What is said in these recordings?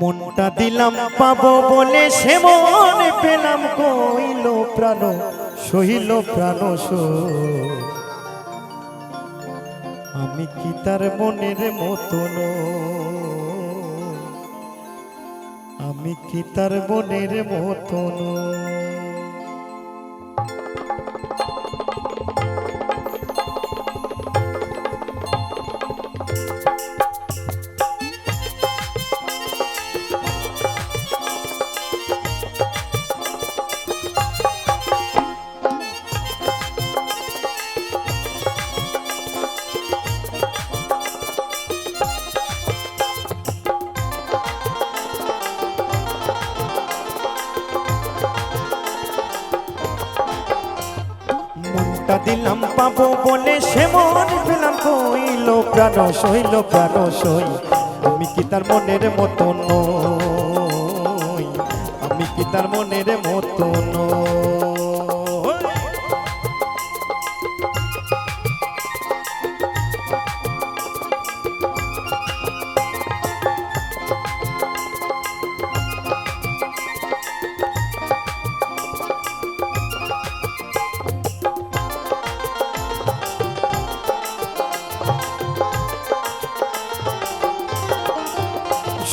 মনটা দিলাম পাবো বলে সে মন পেলাম কইল প্রাণ, সহিল প্রাণ। আমি কি তার মনের মতন আমি কি তার মনের মতন দিলাম পাবো বলে সে মন পেলাম কইল, প্রাণ সইল, প্রাণ সই। আমি কি তার মনের মতো নই? আমি কি তার মনের মতো নই?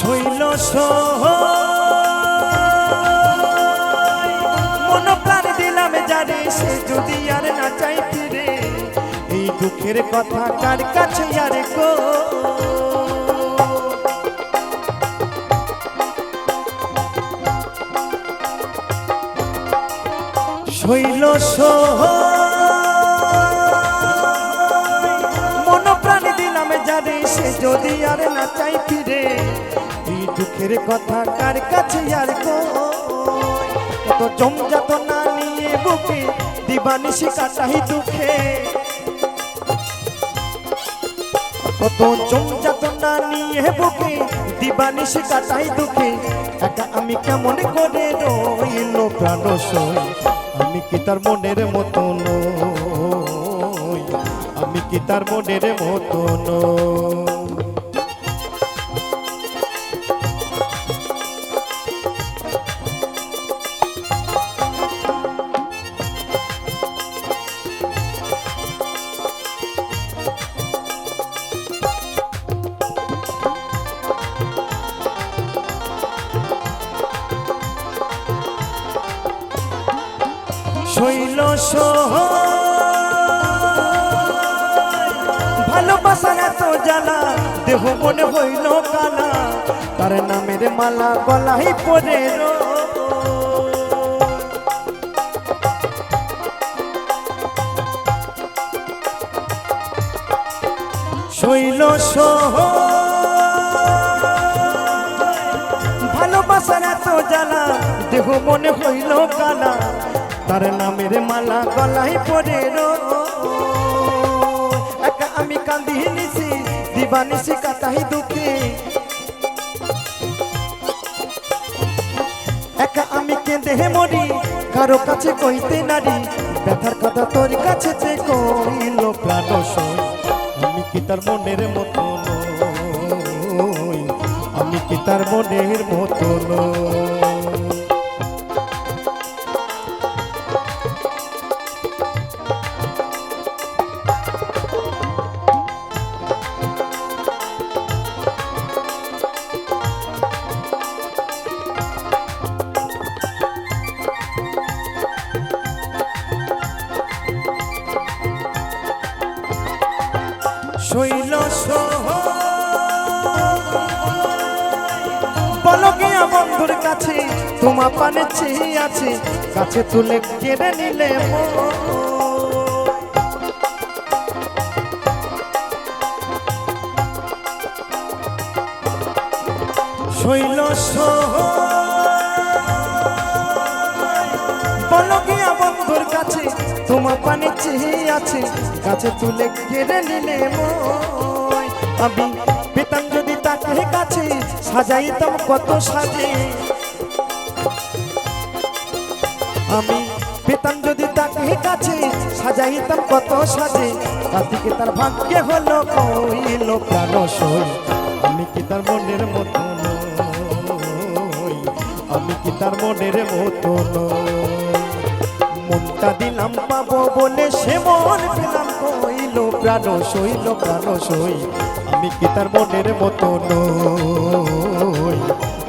শৈল মন প্রাণ দিলাম যারে সে যদি আর না চাই ফিরে এই দুঃখের কথা কার কাছে আর গো? শৈল মন প্রাণ দিলাম যারে সে যদি আর না চাই ফিরে দুঃখের কথা কার কাছে আর কত জমজাত না নিয়ে বুকে দিবানিশি কাটাই দুঃখে। কত জমজাত না নিয়ে বুকে দিবানিশি কাটাই দুঃখে। একা আমি কেমন করে রইল প্রাণ আমি কি তার মনের মতো নই? আমি কি তার মনের মতো ভালোবাসার এত জ্বালা, দেহ মনে হইল কালা। তার নামের মালা গলাই পরে শৈল ভালোবাসার এত জ্বালা, দেহ মনে হইল কালা। তার নামের মালা গলাই পরে একা আমি কান্দি নিছি দিবানিসি কাটাই দুঃখে। একা আমি কেঁদে মরি, কারও কাছে কইতে নারি, ব্যথার কথা তোর কাছে যে কইল প্রাণ আমি কি তার মনের মতো আমি কি তার মনের মতো নই? শৈল বলো গিয়া বন্ধুর কাছে, তোমা পানে চেয়ে আছে, কাছে তুলে কেড়ে নিলে। শৈল বলো কাছে তোমার পানে চেয়ে আছে, কাছে তুলে কেড়ে নিলে আমি পেতাম যদি তাকে কাছে, সাজাইতাম কত সাজে আমি পেতাম যদি তাকে কাছে, সাজাইতাম কত সাজে আজকে তার ভাগ্যে হলো কইল সই আমি কি তার মনের মতো নই? তার মনের মতো নয়। মনটা দিলাম পাবো বলে সে মন পেলাম কইল, প্রাণ সইল, প্রাণ সই। আমি কি তার মনের মতো নই?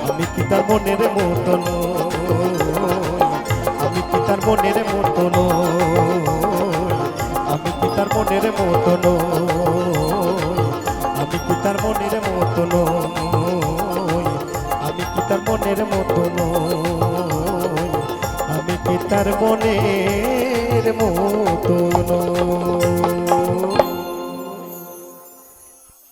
আমি কি তার মনের মতো আমি কি তার মনের মতো আমি কি তার মনের মতো আমি কি তার মনের মতো আমি কি তার মনের মতো নই? আমি বনের মতো নই